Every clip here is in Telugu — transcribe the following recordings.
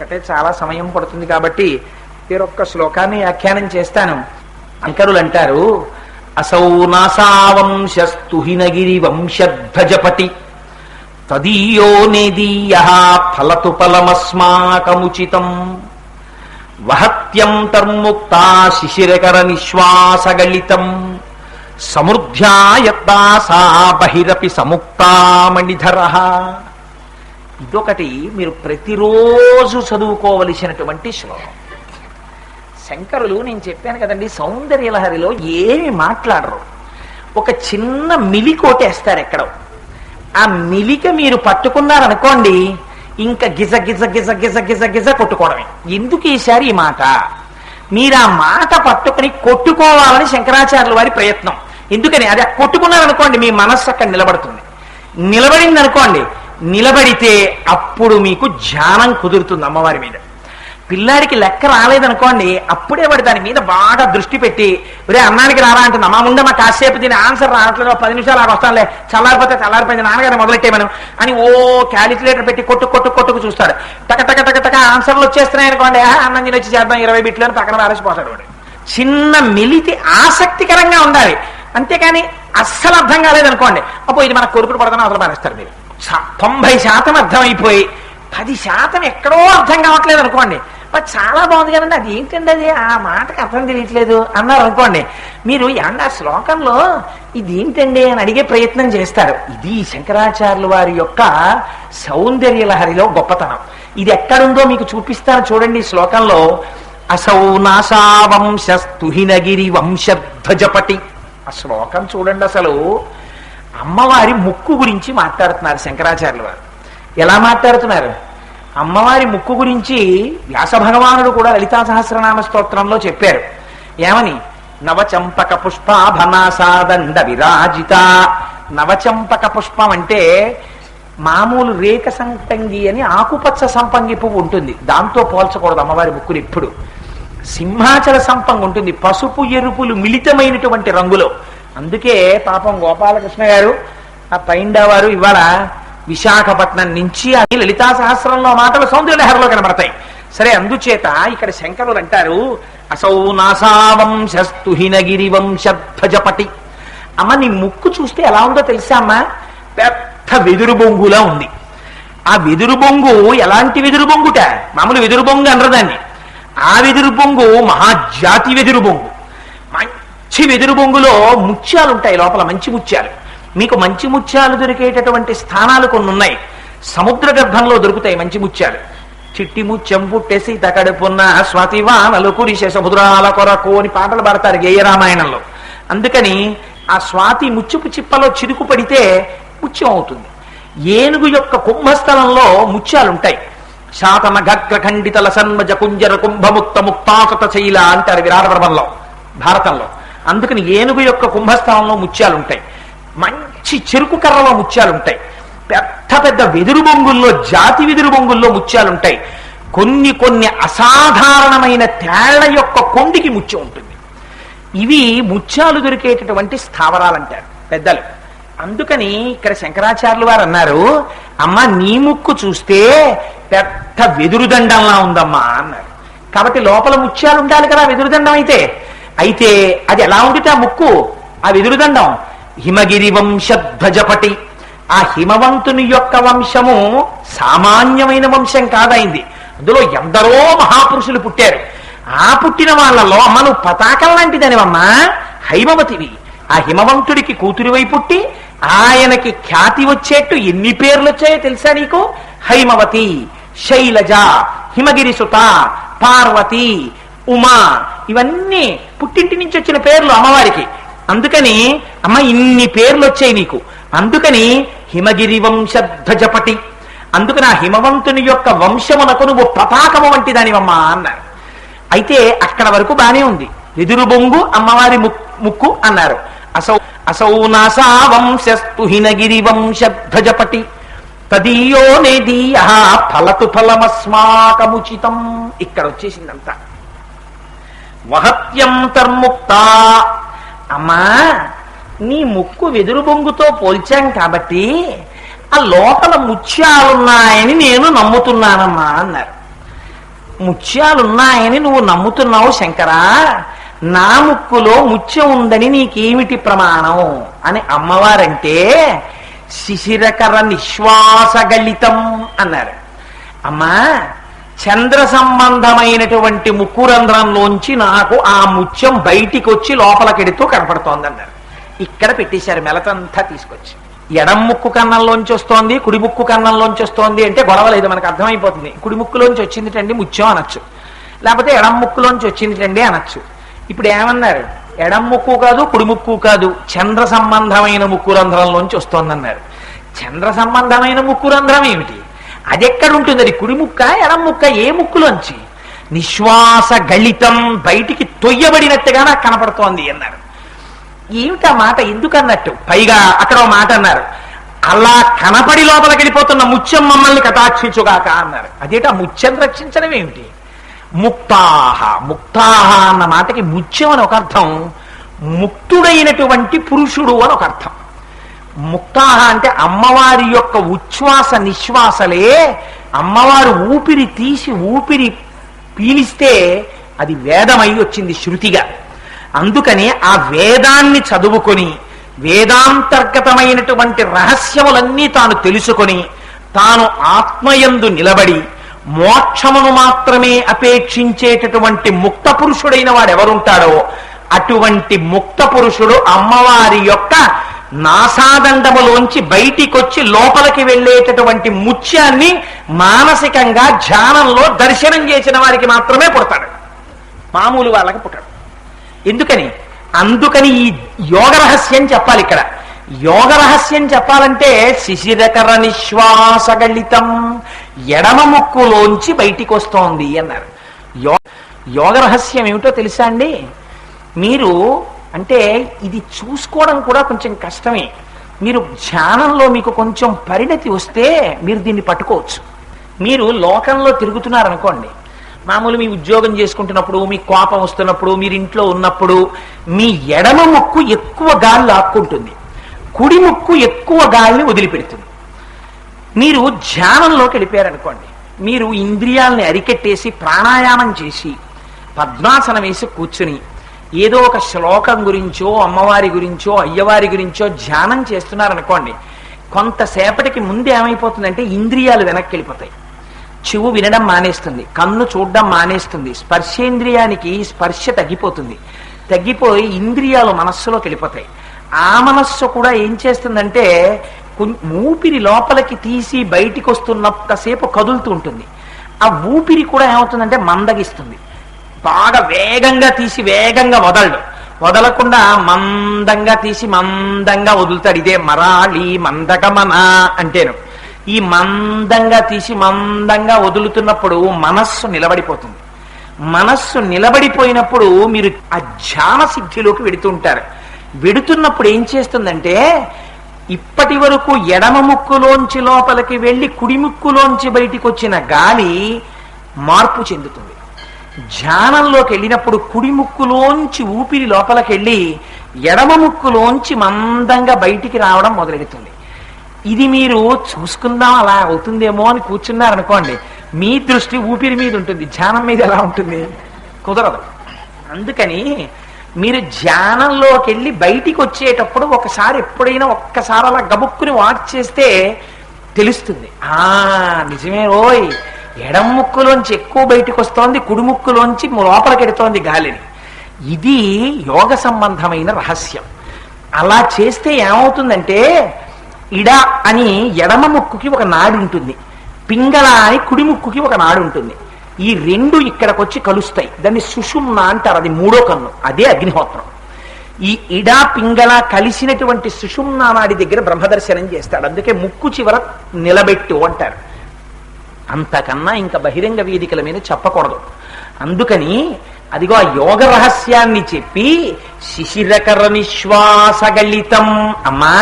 ఒక్కటే చాలా సమయం పడుతుంది కాబట్టి వేరొక్క శ్లోకాన్ని వ్యాఖ్యానం చేస్తాను. అంకరులు అంటారు అసౌ నాసావంశస్తుహినగిరి వంశధ్వజపటి తదీయో నేదీయ ఫలతు ఫలమస్మాకముచితం వహత్యంతర్ముక్తా శిశిరకర నిశ్వాసగళితం సమృద్ధ్యాయత్తా బహిరపి సముక్తామణిధర ఇదొకటి మీరు ప్రతిరోజు చదువుకోవలసినటువంటి శ్లోకం. శంకరులు నేను చెప్పాను కదండి సౌందర్యలహరిలో ఏమి మాట్లాడరు. ఒక చిన్న మిలికోటేస్తారు ఎక్కడో ఆ మిలిక మీరు పట్టుకున్నారనుకోండి ఇంకా గిజ గిజ గిజ గిజ గిజ గిజ కొట్టుకోవడమే. ఎందుకు ఈసారి ఈ మాట? మీరు ఆ మాట పట్టుకుని కొట్టుకోవాలని శంకరాచార్యుల వారి ప్రయత్నం. ఎందుకని? అది కొట్టుకున్నారనుకోండి మీ మనస్సు అక్కడ నిలబడుతుంది. నిలబడింది అనుకోండి నిలబడితే అప్పుడు మీకు ధ్యానం కుదురుతుంది అమ్మవారి మీద. పిల్లాడికి లెక్క రాలేదనుకోండి అప్పుడే వాడు దాని మీద బాగా దృష్టి పెట్టి ఒరే అన్నానికి రారా అంటే మా ముందే మా కాసేపు దీని ఆన్సర్ రావట్లేదు పది నిమిషాలు అక్కడ వస్తానులే చల్లారిపోతే చల్లారిపోయింది నాన్నగారు మొదలెట్టే మనం అని ఓ క్యాలిక్యులేటర్ పెట్టి కొట్టు కొట్టు కొట్టుకు చూస్తాడు. టక టక టక టక ఆన్సర్లు వచ్చేస్తున్నాయి అనుకోండి "ఆ, అన్నం తిని వచ్చి చేద్దాం ఇరవై బిట్లు అని పక్కన పారేసిపోతాడు వాడు. చిన్న మిలితి ఆసక్తికరంగా ఉండాలి. అంతేకాని అస్సలు అర్థం కాలేదనుకోండి అప్పుడు ఇది మన కొరుకుడు పడతాను అసలు పారేస్తారు మీరు. తొంభై శాతం అర్థమైపోయి పది శాతం ఎక్కడో అర్థం కావట్లేదు అనుకోండి. మరి చాలా బాగుంది కదండి అది ఏంటండి అది? ఆ మాటకి అర్థం తెలియట్లేదు అన్నారు అనుకోండి. మీరు ఏమన్నా ఆ శ్లోకంలో ఇది ఏంటండి అని అడిగే ప్రయత్నం చేస్తారు. ఇది శంకరాచార్యుల వారి యొక్క సౌందర్య లహరిలో గొప్పతనం. ఇది ఎక్కడుందో మీకు చూపిస్తాను చూడండి శ్లోకంలో. అసౌ నాసావంశస్తుహినగిరి వంశధ్వజపటి. ఆ శ్లోకం చూడండి అసలు. అమ్మవారి ముక్కు గురించి మాట్లాడుతున్నారు శంకరాచార్యుల వారు. ఎలా మాట్లాడుతున్నారు? అమ్మవారి ముక్కు గురించి వ్యాస భగవానుడు కూడా లలితా సహస్రనామ స్తోత్రంలో చెప్పారు. ఏమని? నవచంపక పుష్పాభనాసాదండ విరాజిత. నవచంపక పుష్పం అంటే మామూలు రేఖ సంపంగి అని ఆకుపచ్చ సంపంగి పువ్వు ఉంటుంది. దాంతో పోల్చకూడదు అమ్మవారి ముక్కులు ఇప్పుడు సింహాచల సంపంగి ఉంటుంది. పసుపు ఎరుపులు మిళితమైనటువంటి రంగులో. అందుకే పాపం గోపాలకృష్ణ గారు ఆ పైండవారు ఇవాళ విశాఖపట్నం నుంచి అది లలితా సహస్రంలో మాటలు సౌందర్యలహరిలో కనబడతాయి. సరే అందుచేత ఇక్కడ శంకరులు అంటారు అసౌ నాసావంశస్తుహినగిరి వంశధ్వజపటి అమ్మ నీ ముక్కు చూస్తే ఎలా ఉందో తెలుసా అమ్మా? పెద్ద వెదురు బొంగులా ఉంది. ఆ వెదురు బొంగు ఎలాంటి వెదురు బొంగుట? మామూలు వెదురు బొంగు అనరు దాన్ని. ఆ వెదురు బొంగు మహాజాతి వెదురు బొంగు. మంచి వెదురు బొంగులో ముత్యాలు ఉంటాయి లోపల మంచి ముత్యాలు. మీకు మంచి ముత్యాలు దొరికేటటువంటి స్థానాలు కొన్ని ఉన్నాయి సముద్ర గర్భంలో దొరుకుతాయి మంచి ముత్యాలు. చిట్టి ముత్యం పుట్టేసి తకడుపున్న స్వాతివానలు కురిసే సముద్రాల కొరకు అని పాటలు పాడతారు గేయరామాయణంలో అందుకని ఆ స్వాతి ముత్యపు చిప్పలో చిరుకు పడితే ముత్యం అవుతుంది. ఏనుగు యొక్క కుంభస్థలంలో ముత్యాలుంటాయి. శాతన గగ్రఖండితల సన్మజ కుంజర కుంభముక్త ముక్తాకత శైల అంటారు విరాట పర్వంలో భారతంలో. అందుకని ఏనుగు యొక్క కుంభస్థానంలో ముత్యాలుంటాయి. మంచి చెరుకు కర్రలో ముత్యాలుంటాయి. పెద్ద పెద్ద వెదురు బొంగుల్లో జాతి వెదురు బొంగుల్లో ముత్యాలుంటాయి. కొన్ని కొన్ని అసాధారణమైన తేళ్ళ యొక్క కొండికి ముత్యం ఉంటుంది. ఇవి ముత్యాలు దొరికేటటువంటి స్థావరాలు అంటారు పెద్దలు. అందుకని ఇక్కడ శంకరాచార్యులు వారు అన్నారు అమ్మ నీ ముక్కు చూస్తే పెద్ద వెదురుదండంలా ఉందమ్మా అన్నారు. కాబట్టి లోపల ముత్యాలు ఉండాలి కదా వెదురుదండం అయితే. అయితే అది ఎలా ఉంటుంది ఆ ముక్కు? ఆ వెదురుదండం. హిమగిరి వంశధ్వజపటి ఆ హిమవంతుని యొక్క వంశము సామాన్యమైన వంశం కాదైంది. అందులో ఎందరో మహాపురుషులు పుట్టారు. ఆ పుట్టిన వాళ్ళలో అమ్మను పతాకం లాంటిదనివమ్మా. హైమవతివి. ఆ హిమవంతుడికి కూతురివై పుట్టి ఆయనకి ఖ్యాతి వచ్చేట్టు ఎన్ని పేర్లు వచ్చాయో తెలుసా నీకు? హైమవతి శైలజ హిమగిరి సుత పార్వతి ఉమా ఇవన్నీ పుట్టింటి నుంచి వచ్చిన పేర్లు అమ్మవారికి. అందుకని అమ్మ ఇన్ని పేర్లు వచ్చాయి నీకు. అందుకని హిమగిరి వంశధ్వజపటి అందుకని ఆ హిమవంతుని యొక్క వంశమునకు నువ్వు పతాకము వంటి దానివమ్మా అన్నారు. అయితే అక్కడ వరకు బానే ఉంది. వెదురు బొంగు అమ్మవారి ముక్- ముక్కు అన్నారు. అసౌ అసౌ నాసా వంశస్తు హినగిరి వంశధ్వజపటి తదీయో నేదీయ ఫలతు ఫలమస్మాకముచితం. ఇక్కడ వచ్చేసిందంతా. వహత్యంతర్ముక్త అమ్మా నీ ముక్కు వెదురు బొంగుతో పోల్చాం కాబట్టి ఆ లోపల ముత్యాలున్నాయని నేను నమ్ముతున్నానమ్మా అన్నారు. ముత్యాలున్నాయని నువ్వు నమ్ముతున్నావు శంకరా నా ముక్కులో ముత్యం ఉందని నీకేమిటి ప్రమాణం? అని అమ్మవారంటే శిశిరకర నిశ్వాసగళితం అన్నారు. అమ్మా చంద్ర సంబంధమైనటువంటి ముక్కు రంధ్రంలోంచి నాకు ఆ ముత్యం బయటికి వచ్చి లోపలికెడుతూ కనపడుతోందన్నారు. ఇక్కడ పెట్టేశారు మెలతంతా తీసుకొచ్చి. ఎడం ముక్కు కన్నంలోంచి వస్తోంది కుడి ముక్కు కన్నంలోంచి వస్తోంది అంటే గొడవ లేదు మనకు అర్థమైపోతుంది. కుడి ముక్కులోంచి వచ్చిందిటండి ముత్యం అనొచ్చు. లేకపోతే ఎడం ముక్కులోంచి వచ్చిందిటండి అనొచ్చు. ఇప్పుడు ఏమన్నారు? ఎడం ముక్కు కాదు కుడి ముక్కు కాదు చంద్ర సంబంధమైన ముక్కు రంధ్రంలోంచి వస్తోందన్నారు. చంద్ర సంబంధమైన ముక్కు రంధ్రం ఏమిటి? అది అది కుడి ముక్క ఎడం ముక్క ఏ ముక్కులోంచి? నిశ్వాస గళితం బయటికి తొయ్యబడినట్టుగా నాకు కనపడుతోంది అన్నారు. ఏమిటా మాట? ఎందుకన్నట్టు? పైగా అక్కడ మాట అన్నారు. అలా కనపడి లోపలికి వెళ్ళిపోతున్న ముత్యం మమ్మల్ని కటాక్షించుగాక అన్నారు. అదేటా? ముత్యం రక్షించడం ఏమిటి? ముక్తాహ. ముక్తాహ అన్న మాటకి ముత్యం అని ఒక అర్థం ముక్తుడైనటువంటి పురుషుడు అని ఒక అర్థం. ముక్తాహ అంటే అమ్మవారి యొక్క ఉచ్ఛ్వాస నిశ్వాసలే అమ్మవారు ఊపిరి తీసి ఊపిరి పీలిస్తే అది వేదమై వచ్చింది శృతిగా. అందుకని ఆ వేదాన్ని చదువుకొని వేదాంతర్గతమైనటువంటి రహస్యములన్నీ తాను తెలుసుకొని తాను ఆత్మయందు నిలబడి మోక్షమును మాత్రమే అపేక్షించేటటువంటి ముక్త పురుషుడైన వాడు ఎవరుంటాడో అటువంటి ముక్త పురుషుడు అమ్మవారి యొక్క నాసాదండములోంచి బయటికొచ్చి లోపలికి వెళ్ళేటటువంటి ముత్యాన్ని మానసికంగా ధ్యానంలో దర్శనం చేసిన వారికి మాత్రమే పుడతాడు. మామూలు వాళ్ళకి పుట్టాడు. ఎందుకని? అందుకని ఈ యోగ రహస్యం చెప్పాలి ఇక్కడ. యోగ రహస్యం చెప్పాలంటే శిశిరకర నిశ్వాసగళితం ఎడమ ముక్కులోంచి బయటికి వస్తోంది అన్నారు. యో యోగ రహస్యం ఏమిటో తెలుసా అండి? మీరు అంటే ఇది చూసుకోవడం కూడా కొంచెం కష్టమే. మీరు ధ్యానంలో మీకు కొంచెం పరిణతి వస్తే మీరు దీన్ని పట్టుకోవచ్చు. మీరు లోకంలో తిరుగుతున్నారనుకోండి మామూలు మీ ఉద్యోగం చేసుకుంటున్నప్పుడు మీ కోపం వస్తున్నప్పుడు మీరు ఇంట్లో ఉన్నప్పుడు మీ ఎడమ ముక్కు ఎక్కువ గాలి లాక్కుంటుంది. కుడి ముక్కు ఎక్కువ గాలిని వదిలిపెడుతుంది. మీరు ధ్యానంలోకి వెళ్ళిపోయారనుకోండి మీరు ఇంద్రియాలని అరికెట్టేసి ప్రాణాయామం చేసి పద్మాసనం వేసి కూర్చుని ఏదో ఒక శ్లోకం గురించో అమ్మవారి గురించో అయ్యవారి గురించో ధ్యానం చేస్తున్నారనుకోండి కొంతసేపటికి ముందు ఏమైపోతుందంటే ఇంద్రియాలు వెనక్కి వెళ్ళిపోతాయి చెవు వినడం మానేస్తుంది కన్ను చూడడం మానేస్తుంది స్పర్శేంద్రియానికి స్పర్శ తగ్గిపోతుంది. తగ్గిపోయి ఇంద్రియాలు మనస్సులోకి వెళ్ళిపోతాయి. ఆ మనస్సు కూడా ఏం చేస్తుందంటే ఊపిరి లోపలికి తీసి బయటికి వస్తున్నంతసేపు కదులుతూ ఉంటుంది. ఆ ఊపిరి కూడా ఏమవుతుందంటే మందగిస్తుంది. బాగా వేగంగా తీసి వేగంగా వదలడు. వదలకుండా మందంగా తీసి మందంగా వదులుతాడు. ఇదే మరాళి మందగమన అంటేను. ఈ మందంగా తీసి మందంగా వదులుతున్నప్పుడు మనస్సు నిలబడిపోతుంది. మనస్సు నిలబడిపోయినప్పుడు మీరు ఆ ధ్యాన సిద్ధిలోకి వెడుతుంటారు వెడుతున్నప్పుడు ఏం చేస్తుందంటే ఇప్పటి వరకు ఎడమ ముక్కులోంచి లోపలికి వెళ్ళి కుడి ముక్కులోంచి బయటికి వచ్చిన గాలి మార్పు చెందుతుంది. ధ్యానంలోకి వెళ్ళినప్పుడు కుడి ముక్కులోంచి ఊపిరి లోపలికి వెళ్ళి ఎడమ ముక్కులోంచి మందంగా బయటికి రావడం మొదలెడుతుంది. ఇది మీరు చూసుకుందాం అలా అవుతుందేమో అని కూర్చున్నారనుకోండి మీ దృష్టి ఊపిరి మీద ఉంటుంది ధ్యానం మీద ఎలా ఉంటుంది? కుదరదు. అందుకని మీరు ధ్యానంలోకి వెళ్ళి బయటికి వచ్చేటప్పుడు ఒకసారి ఎప్పుడైనా ఒక్కసారి అలా గబుక్కుని వాచ్ చేస్తే తెలుస్తుంది. ఆ నిజమే రోయ్ ఎడం ముక్కులోంచి ఎక్కువ బయటికి వస్తోంది కుడి ముక్కులోంచి గాలిని. ఇది యోగ సంబంధమైన రహస్యం. అలా చేస్తే ఏమవుతుందంటే ఇడ అని ఎడమ ముక్కుకి ఒక నాడు ఉంటుంది పింగళ అని కుడి ముక్కుకి ఒక నాడు ఉంటుంది. ఈ రెండు ఇక్కడికి వచ్చి కలుస్తాయి. దాన్ని సుషుమ్న అంటారు అది మూడో కన్ను అదే అగ్నిహోత్రం. ఈ ఇడా పింగళ కలిసినటువంటి సుషుమ్నా నాడి దగ్గర బ్రహ్మదర్శనం చేస్తాడు. అందుకే ముక్కు చివర నిలబెట్టు అంటారు. అంతకన్నా ఇంకా బహిరంగ వేదికల మీద చెప్పకూడదు. అందుకని అదిగో ఆ యోగ రహస్యాన్ని చెప్పి శిశిరకర నిశ్వాసగళితం అమ్మా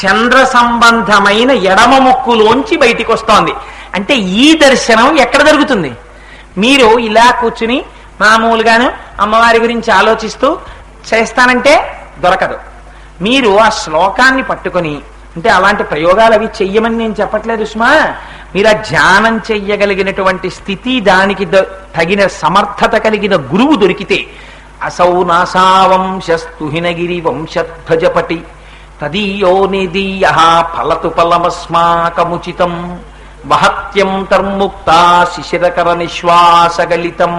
చంద్ర సంబంధమైన ఎడమ ముక్కులోంచి బయటికి వస్తోంది అంటే ఈ దర్శనం ఎక్కడ జరుగుతుంది? మీరు ఇలా కూర్చుని మామూలుగాను అమ్మవారి గురించి ఆలోచిస్తూ చేస్తానంటే దొరకదు. మీరు ఆ శ్లోకాన్ని పట్టుకొని అంటే అలాంటి ప్రయోగాలు అవి చెయ్యమని నేను చెప్పట్లేదు సుమా మీరు ఆ ధ్యానం చెయ్యగలిగినటువంటి స్థితి దానికి ద- తగిన సమర్థత కలిగిన గురువు దొరికితే అసౌ నాసావంశస్తుహినగిరి వంశధ్వజపటి తదీయో నిదీయ ఫలతు ఫలమస్మాకముచితం మహత్యం తర్ముక్త శిశిరకర నిశ్వాసగలితం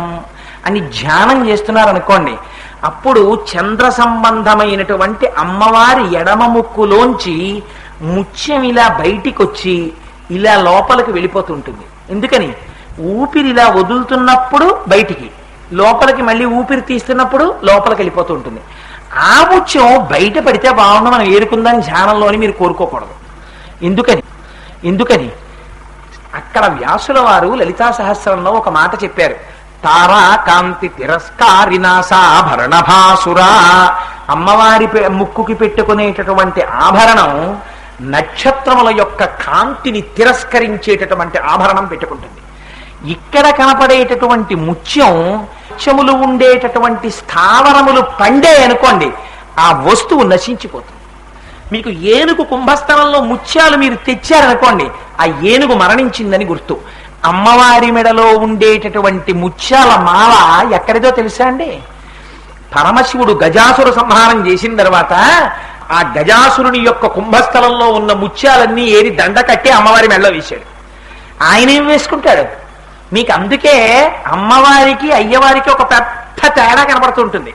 అని ధ్యానం చేస్తున్నారనుకోండి అప్పుడు చంద్ర సంబంధమైనటువంటి అమ్మవారి ఎడమ ముక్కులోంచి ముత్యం ఇలా బయటికొచ్చి ఇలా లోపలికి వెళ్ళిపోతుంటుంది. ఎందుకని? ఊపిరి ఇలా వదులుతున్నప్పుడు బయటికి. లోపలికి మళ్ళీ ఊపిరి తీస్తున్నప్పుడు లోపలికి వెళ్ళిపోతూ ఉంటుంది ఆ ముత్యం బయట పడితే బాగుండు మనం ఏరుకుందని ధ్యానంలోని మీరు కోరుకోకూడదు. ఎందుకని? ఎందుకని? అక్కడ వ్యాసుల వారు లలితా సహస్రంలో ఒక మాట చెప్పారు. తారా కాంతి తిరస్కారినాసాభరణ భాసురా అమ్మవారి ముక్కుకి పెట్టుకునేటటువంటి ఆభరణం నక్షత్రముల యొక్క కాంతిని తిరస్కరించేటటువంటి ఆభరణం పెట్టుకుంటుంది. ఇక్కడ కనపడేటటువంటి ముత్యం ముత్యములు ఉండేటటువంటి స్థావరములు పండే అనుకోండి ఆ వస్తువు నశించిపోతుంది. మీకు ఏనుగు కుంభస్థలంలో ముత్యాలు మీరు తెచ్చారనుకోండి ఆ ఏనుగు మరణించిందని గుర్తు. అమ్మవారి మెడలో ఉండేటటువంటి ముత్యాల మాల ఎక్కడిదో తెలుసా అండి? పరమశివుడు గజాసుర సంహారం చేసిన తర్వాత ఆ గజాసురుని యొక్క కుంభస్థలంలో ఉన్న ముత్యాలన్నీ ఏరి దండ కట్టి అమ్మవారి మెడలో వేశాడు. ఆయన ఏం వేసుకుంటాడు? మీకు అందుకే అమ్మవారికి అయ్యవారికి ఒక పెద్ద తేడా కనబడుతుంటుంది.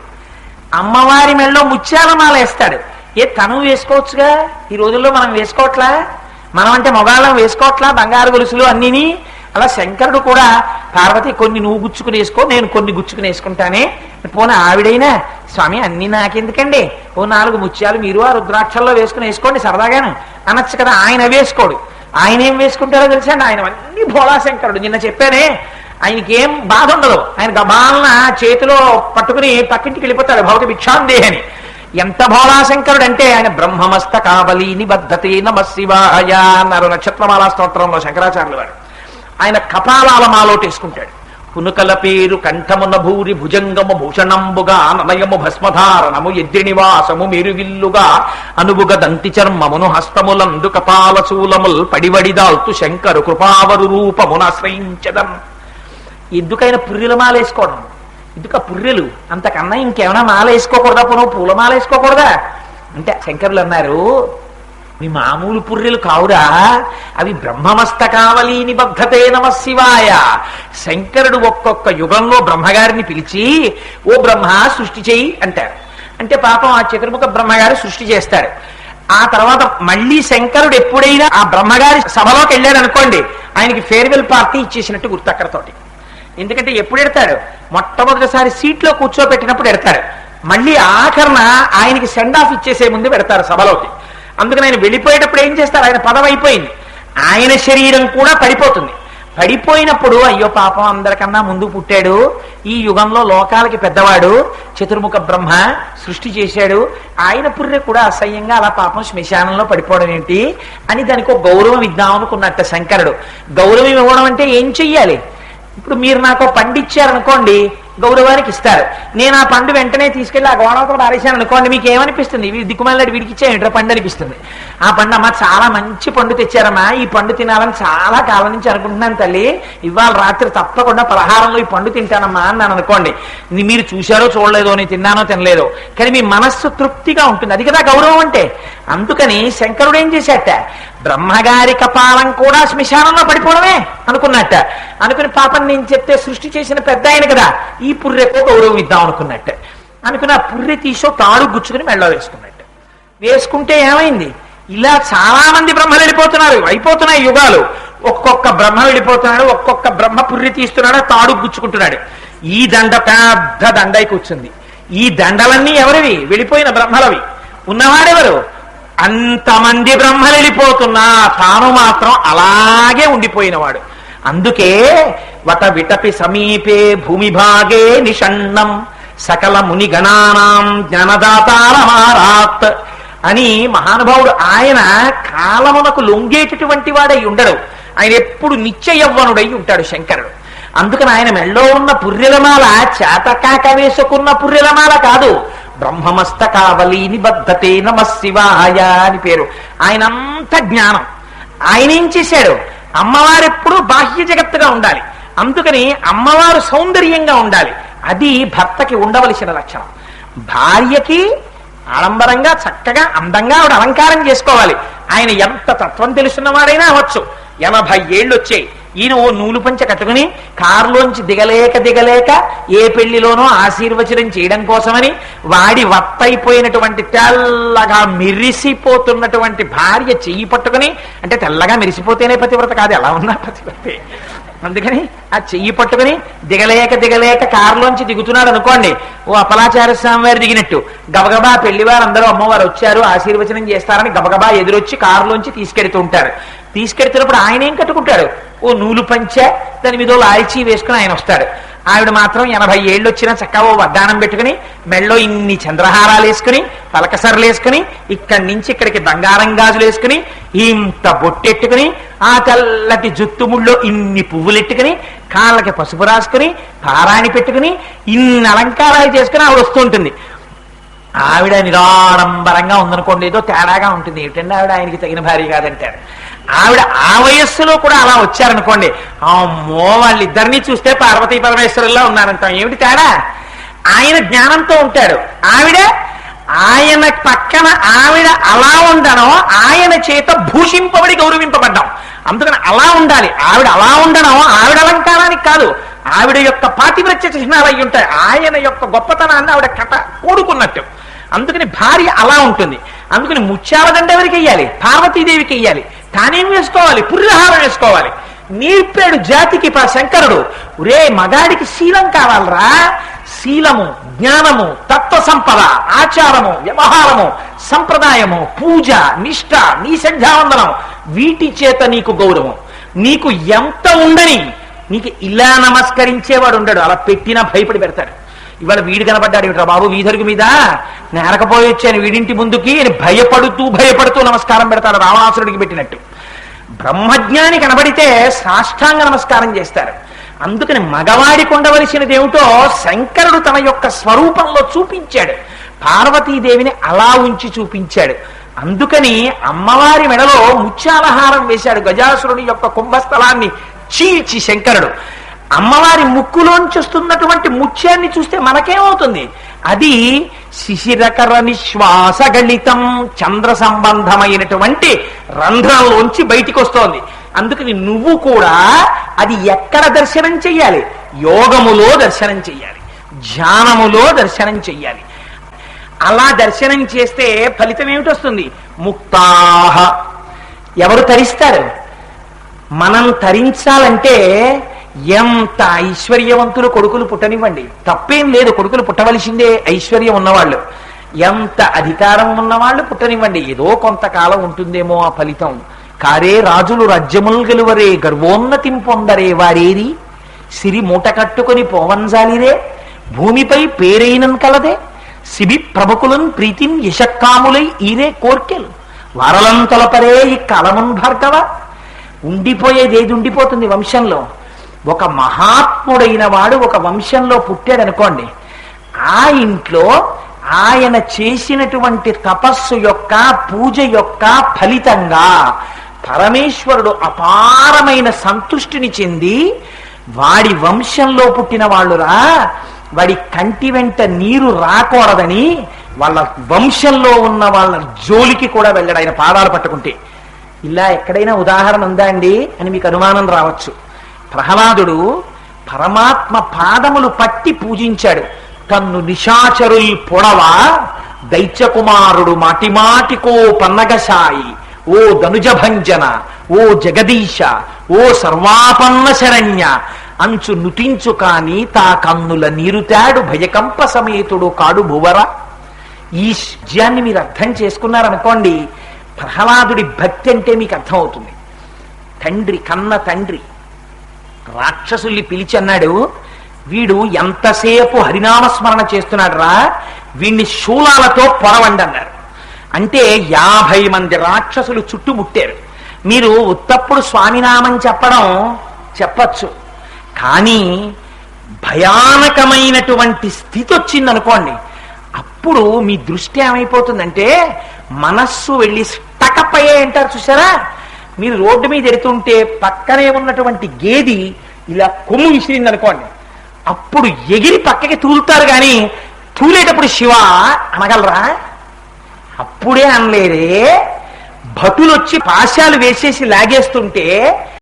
అమ్మవారి మెళ్ళలో ముత్యాల మాల వేస్తాడు. ఏ తను వేసుకోవచ్చుగా? ఈ రోజుల్లో మనం వేసుకోవట్లా? మనం అంటే మొగాళ్ళం వేసుకోవట్లా? బంగారు గొలుసులు అన్నీని? అలా శంకరుడు కూడా పార్వతి కొన్ని నువ్వు గుచ్చుకుని వేసుకో నేను కొన్ని గుచ్చుకుని వేసుకుంటానే. పోనీ ఆవిడైనా స్వామి అన్ని నాకెందుకండి? ఓ నాలుగు ముత్యాలు మీరు ఆ రుద్రాక్షల్లో వేసుకుని వేసుకోండి సరదాగాను. అనొచ్చు కదా ఆయన వేసుకోడు. ఆయన ఏం వేసుకుంటారో తెలుసా ఆయన అన్ని భోళాశంకరుడు. నిన్న చెప్పానే ఆయనకి ఏం బాధ ఉండదు ఆయన గబాలన చేతిలో పట్టుకుని పక్కింటికి వెళ్ళిపోతాడు భౌతి భిక్షాందేహని ఎంత భోళాశంకరుడు అంటే ఆయన బ్రహ్మమస్త కావలి నిబద్ధతే నమ శివాయ అన్నారు నక్షత్రమాల స్తోత్రంలో శంకరాచార్యులు వారు. ఆయన కపాలాల మాలోటేసుకుంటాడు. పునుకల పేరు కంఠమున భూరి భుజంగము భూషణంబుగా ననయము భస్మధారణము ఎద్రినివాసము మెరువిల్లుగా అనువుగ దంతి చర్మమును హస్తములందు కపాలశూలముల్ పడివడిదాల్తు శంకరు కృపావరు రూపమునాశ్రయించదం ఎందుకైనా పుర్రెలు మాల వేసుకోవడం ఎందుక పుర్రెలు? అంతకన్నా ఇంకేమైనా మాల వేసుకోకూడదా పోను పూల మాల వేసుకోకూడదా అంటే శంకరులు అన్నారు మీ మామూలు పుర్రెలు కావురా. అవి బ్రహ్మమస్తకావలి నిబద్ధతే నమ శివాయ. శంకరుడు ఒక్కొక్క యుగంలో బ్రహ్మగారిని పిలిచి ఓ బ్రహ్మ సృష్టి చేయి అంటారు. అంటే పాపం ఆ చతుర్ముఖ బ్రహ్మగారు సృష్టి చేస్తారు. ఆ తర్వాత మళ్ళీ శంకరుడు ఎప్పుడైనా ఆ బ్రహ్మగారి సభలోకి వెళ్ళాడు అనుకోండి ఆయనకి ఫేర్వెల్ పార్టీ ఇచ్చేసినట్టు గుర్తు అక్కడతోటి ఎందుకంటే ఎప్పుడు ఎడతాడు మొట్టమొదటిసారి సీట్లో కూర్చోబెట్టినప్పుడు ఎడతాడు మళ్ళీ ఆఖరణ ఆయనకి సెండ్ ఆఫ్ ఇచ్చేసే ముందు పెడతారు సభలోకి. అందుకని ఆయన వెళ్ళిపోయేటప్పుడు ఏం చేస్తారు ఆయన పదవి అయిపోయింది. ఆయన శరీరం కూడా పడిపోతుంది. పడిపోయినప్పుడు అయ్యో పాపం అందరికన్నా ముందు పుట్టాడు. ఈ యుగంలో లోకాలకి పెద్దవాడు చతుర్ముఖ బ్రహ్మ సృష్టి చేశాడు. ఆయన పుర్రె కూడా అసహ్యంగా అలా పాపం శ్మశానంలో పడిపోవడం ఏంటి? అని దానికి ఒక గౌరవం ఇద్దాం అనుకున్నట్ట శంకరుడు. గౌరవం ఇవ్వడం అంటే ఏం చెయ్యాలి? ఇప్పుడు మీరు నాకు పండిచ్చారనుకోండి గౌరవానికి ఇస్తారు. నేను ఆ పండు వెంటనే తీసుకెళ్ళి ఆ గోడవతలు పారేశాను అనుకోండి మీకు ఏమనిపిస్తుంది? ఇవి దిక్కుమల్లడి వీడికి ఇచ్చేయంటారు పండు అనిపిస్తుంది? ఆ పండు అమ్మ చాలా మంచి పండు తెచ్చారమ్మా. ఈ పండు తినాలని చాలా కాలం నుంచి అనుకుంటున్నాను తల్లి. ఇవాళ రాత్రి తప్పకుండా పలహారంలో ఈ పండు తింటానమ్మా అన్నాను అనుకోండి. మీరు చూశారో చూడలేదో నేను తిన్నానో తినలేదో. కానీ మీ మనస్సు తృప్తిగా ఉంటుంది. అది కదా గౌరవం అంటే. అందుకని శంకరుడు ఏం చేశాట బ్రహ్మగారి కపాలం కూడా శ్మశానంలో పడిపోవడమే. అనుకున్నట్ట. అనుకుని పాపం నేను చెప్తే సృష్టి చేసిన పెద్ద ఆయన కదా ఈ పుర్రెకో గౌరవం ఇద్దాం అనుకున్నట్ట. అనుకుని ఆ పుర్రె తీసో తాడు గుచ్చుకుని మెళ్ళ వేసుకున్నట్టు. వేసుకుంటే ఏమైంది? ఇలా చాలా మంది బ్రహ్మలు వెళ్ళిపోతున్నారు అయిపోతున్నాయి యుగాలు. ఒక్కొక్క బ్రహ్మ వెళ్ళిపోతున్నాడు ఒక్కొక్క బ్రహ్మ పుర్రి తీస్తున్నాడు తాడు గుచ్చుకుంటున్నాడు. ఈ దండ పెద్ద దండై కూర్చుంది. ఈ దండలన్నీ ఎవరివి? వెళ్ళిపోయిన బ్రహ్మలవి. ఉన్నవాడెవరు? అంతమంది బ్రహ్మలు వెళ్ళిపోతున్నా తాను మాత్రం అలాగే ఉండిపోయినవాడు. అందుకే వట విటపి సమీపే భూమి భాగే నిషణ్ణం సకల ముని గణానాం జ్ఞానదాతారమారాత్ అని మహానుభావుడు ఆయన కాలమునకు లొంగేటటువంటి వాడై ఉండడు. ఆయన ఎప్పుడు నిత్య యవ్వనుడై ఉంటాడు శంకరుడు. అందుకని ఆయన మెళ్ళో ఉన్న పుర్రెలమాల చేతకాక వేసుకున్న పుర్రెలమాల కాదు. బ్రహ్మమస్తకావలి నిబద్ధతే నమ శివాయ అని పేరు. ఆయనంత జ్ఞానం. ఆయన ఏం చేశాడు? అమ్మవారెప్పుడు బాహ్య జగత్తుగా ఉండాలి. అందుకని అమ్మవారు సౌందర్యంగా ఉండాలి. అది భర్తకి ఉండవలసిన లక్షణం. భార్యకి ఆడంబరంగా చక్కగా అందంగా ఆవిడ అలంకారం చేసుకోవాలి. ఆయన ఎంత తత్వం తెలుసున్నవాడైనా అవచ్చు ఎనభై ఏళ్ళు వచ్చాయి ఈయన ఓ నూలు పంచ కట్టుకుని కారులోంచి దిగలేక దిగలేక ఏ పెళ్ళిలోనో ఆశీర్వచనం చేయడం కోసమని వాడి వత్తైపోయినటువంటి తెల్లగా మెరిసిపోతున్నటువంటి భార్య చెయ్యి పట్టుకుని అంటే తెల్లగా మెరిసిపోతేనే పతివ్రత కాదు ఎలా ఉన్నా పతివ్రతే. అందుకని ఆ చెయ్యి పట్టుకుని దిగలేక దిగలేక కారులోంచి దిగుతున్నాడు అనుకోండి ఓ అపలాచార స్వామి వారు దిగినట్టు. గబగబా పెళ్ళి అందరూ అమ్మవారు వచ్చారు ఆశీర్వచనం చేస్తారని గబగబా ఎదురొచ్చి కారులోంచి తీసుకెడుతూ ఉంటారు. తీసుకెడుతున్నప్పుడు ఆయన ఏం కట్టుకుంటాడు? ఓ నూలు పంచ దాని మీద లాల్చీ వేసుకుని ఆయన వస్తాడు. ఆవిడ మాత్రం ఎనభై ఏళ్ళు వచ్చినా చక్కగా ఓ వడ్డానం పెట్టుకుని మెళ్ళో ఇన్ని చంద్రహారాలు వేసుకుని పలకసరలు వేసుకుని ఇక్కడి నుంచి ఇక్కడికి బంగారం గాజులు వేసుకుని ఇంత బొట్టెట్టుకుని ఆ తెల్లటి జుత్తుముళ్ళో ఇన్ని పువ్వులెట్టుకుని కాళ్ళకి పసుపు రాసుకుని పారాణి పెట్టుకుని ఇన్ని అలంకారాలు చేసుకుని ఆవిడ వస్తూ ఉంటుంది. ఆవిడ నిరాడంబరంగా ఉందనుకోండి ఏదో తేడాగా ఉంటుంది. ఏమిటంటే ఆవిడ? ఆయనకి తగిన భార్య కాదంటారు. ఆవిడ ఆ వయస్సులో కూడా అలా వచ్చారనుకోండి అమ్మో వాళ్ళిద్దరినీ చూస్తే పార్వతీ పరమేశ్వరుల్లో ఉన్నారంటాం. ఏమిటి తేడా? ఆయన జ్ఞానంతో ఉంటాడు. ఆవిడ ఆయన పక్కన ఆవిడ అలా ఉండడం ఆయన చేత భూషింపబడి గౌరవింపబడ్డాం. అందుకని అలా ఉండాలి. ఆవిడ అలా ఉండడం ఆవిడ అలంకారానికి కాదు. ఆవిడ యొక్క పాతివ్రత్య చిహ్నాలు అయి ఉంటాయి. ఆయన యొక్క గొప్పతనాన్ని ఆవిడ కట కూడుకున్నట్టు. అందుకని భార్య అలా ఉంటుంది. అందుకని ముత్యాల దండ ఎవరికి వెయ్యాలి? పార్వతీదేవికి వెయ్యాలి. తానేం వేసుకోవాలి? పుర్రహారం వేసుకోవాలి. నేర్పాడు జాతికి పా శంకరుడు ఒరే మగాడికి శీలం కావాలరా? శీలము జ్ఞానము తత్వ సంపద ఆచారము వ్యవహారము సంప్రదాయము పూజ నిష్ట నీ సంధ్యావందనం వీటి చేత నీకు గౌరవం. నీకు ఎంత ఉండని నీకు ఇలా నమస్కరించేవాడు ఉండడు. అలా పెట్టినా భయపడి పెడతాడు. ఇవాళ వీడు కనబడ్డాడు ఏమిట్రా బాబు? వీధరుగు మీద? నేరకపోయొచ్చాను వీడింటి ముందుకి అని భయపడుతూ భయపడుతూ నమస్కారం పెడతాడు రావణాసురుడికి పెట్టినట్టు. బ్రహ్మజ్ఞాని కనబడితే సాష్టాంగ నమస్కారం చేస్తారు. అందుకని మగవాడికి ఉండవలసినది ఏమిటో శంకరుడు తన యొక్క స్వరూపంలో చూపించాడు. పార్వతీదేవిని అలా ఉంచి చూపించాడు. అందుకని అమ్మవారి మెడలో ముత్యాలహారం వేశాడు గజాసురుడి యొక్క కుంభస్థలాన్ని చీల్చి శంకరుడు. అమ్మవారి ముక్కులోంచి వస్తున్నటువంటి ముత్యాన్ని చూస్తే మనకేమవుతుంది? అది శిశిరకర నిశ్వాస గణితం చంద్ర సంబంధమైనటువంటి రంధ్రంలోంచి బయటికి వస్తోంది అందుకని నువ్వు కూడా అది ఎక్కడ దర్శనం చెయ్యాలి? యోగములో దర్శనం చెయ్యాలి. ధ్యానములో దర్శనం చెయ్యాలి. అలా దర్శనం చేస్తే ఫలితం ఏమిటి వస్తుంది ముక్తాహ. ఎవరు తరిస్తారు? మనం తరించాలంటే ఎంత ఐశ్వర్యవంతులు కొడుకులు పుట్టనివ్వండి. తప్పేం లేదు కొడుకులు పుట్టవలసిందే ఐశ్వర్యం ఉన్నవాళ్ళు. ఎంత అధికారం ఉన్నవాళ్ళు పుట్టనివ్వండి. ఏదో కొంతకాలం ఉంటుందేమో ఆ ఫలితం. కారే రాజులు రాజ్యములు గెలువరే గర్వోన్నతిం పొందరే వారేరి సిరి మూట కట్టుకొని పోవంజాలిరే భూమిపై పేరైనన్ కలదే సిబి ప్రముఖులన్ ప్రీతిన్ యశక్కాములై ఈరే కోర్కెల్. వారలంతలపరే ఈ కలమున్ భార్గవ. ఉండిపోయేది ఏది ఉండిపోతుంది వంశంలో. ఒక మహాత్ముడైన వాడు ఒక వంశంలో పుట్టాడు అనుకోండి ఆ ఇంట్లో ఆయన చేసినటువంటి తపస్సు యొక్క పూజ యొక్క ఫలితంగా పరమేశ్వరుడు అపారమైన సంతుష్టిని చెంది వాడి వంశంలో పుట్టిన వాళ్ళురా వాడి కంటి వెంట నీరు రాకూడదని వాళ్ళ వంశంలో ఉన్న వాళ్ళ జోలికి కూడా వెళ్ళాడు. ఆయన పాదాలు పట్టుకుంటే. ఇలా ఎక్కడైనా ఉదాహరణ ఉందా అండి? అని మీకు అనుమానం రావచ్చు. ప్రహ్లాదుడు పరమాత్మ పాదములు పట్టి పూజించాడు. తన్ను నిశాచరుల్ పొడవ దైత్యకుమారుడు మాటిమాటికో పన్నగశాయి. ఓ ధనుజభంజన ఓ జగదీశ ఓ సర్వాపన్న శరణ్య అంచు నుటించు కాని తా కన్నుల నీరుతాడు భయకంప సమేతుడు కాడు భువర. ఈ జ్యాన్ని మీరు అర్థం చేసుకున్నారనుకోండి ప్రహ్లాదుడి భక్తి అంటే మీకు అర్థమవుతుంది. తండ్రి కన్న తండ్రి రాక్షసుల్ని పిలిచి అన్నాడు వీడు ఎంతసేపు హరినామస్మరణ చేస్తున్నాడు రా వీణ్ణి శూలాలతో పొరవండి అన్నారు. అంటే యాభై మంది రాక్షసులు చుట్టుముట్టారు. మీరు ఉత్తప్పుడు స్వామినామం చెప్పడం చెప్పచ్చు. కానీ భయానకమైనటువంటి స్థితి వచ్చింది అనుకోండి అప్పుడు మీ దృష్టి ఏమైపోతుందంటే మనస్సు వెళ్ళి స్టకప్ అయ్యే అంటారు చూసారా? మీరు రోడ్డు మీద ఎడుతుంటే పక్కనే ఉన్నటువంటి గేది ఇలా కొమ్ము విసిరింది అనుకోండి అప్పుడు ఎగిరి పక్కకి తూలుతారు కానీ తూలేటప్పుడు శివ అనగలరా? అప్పుడే అనలేదే. భటులొచ్చి పాశాలు వేసేసి లాగేస్తుంటే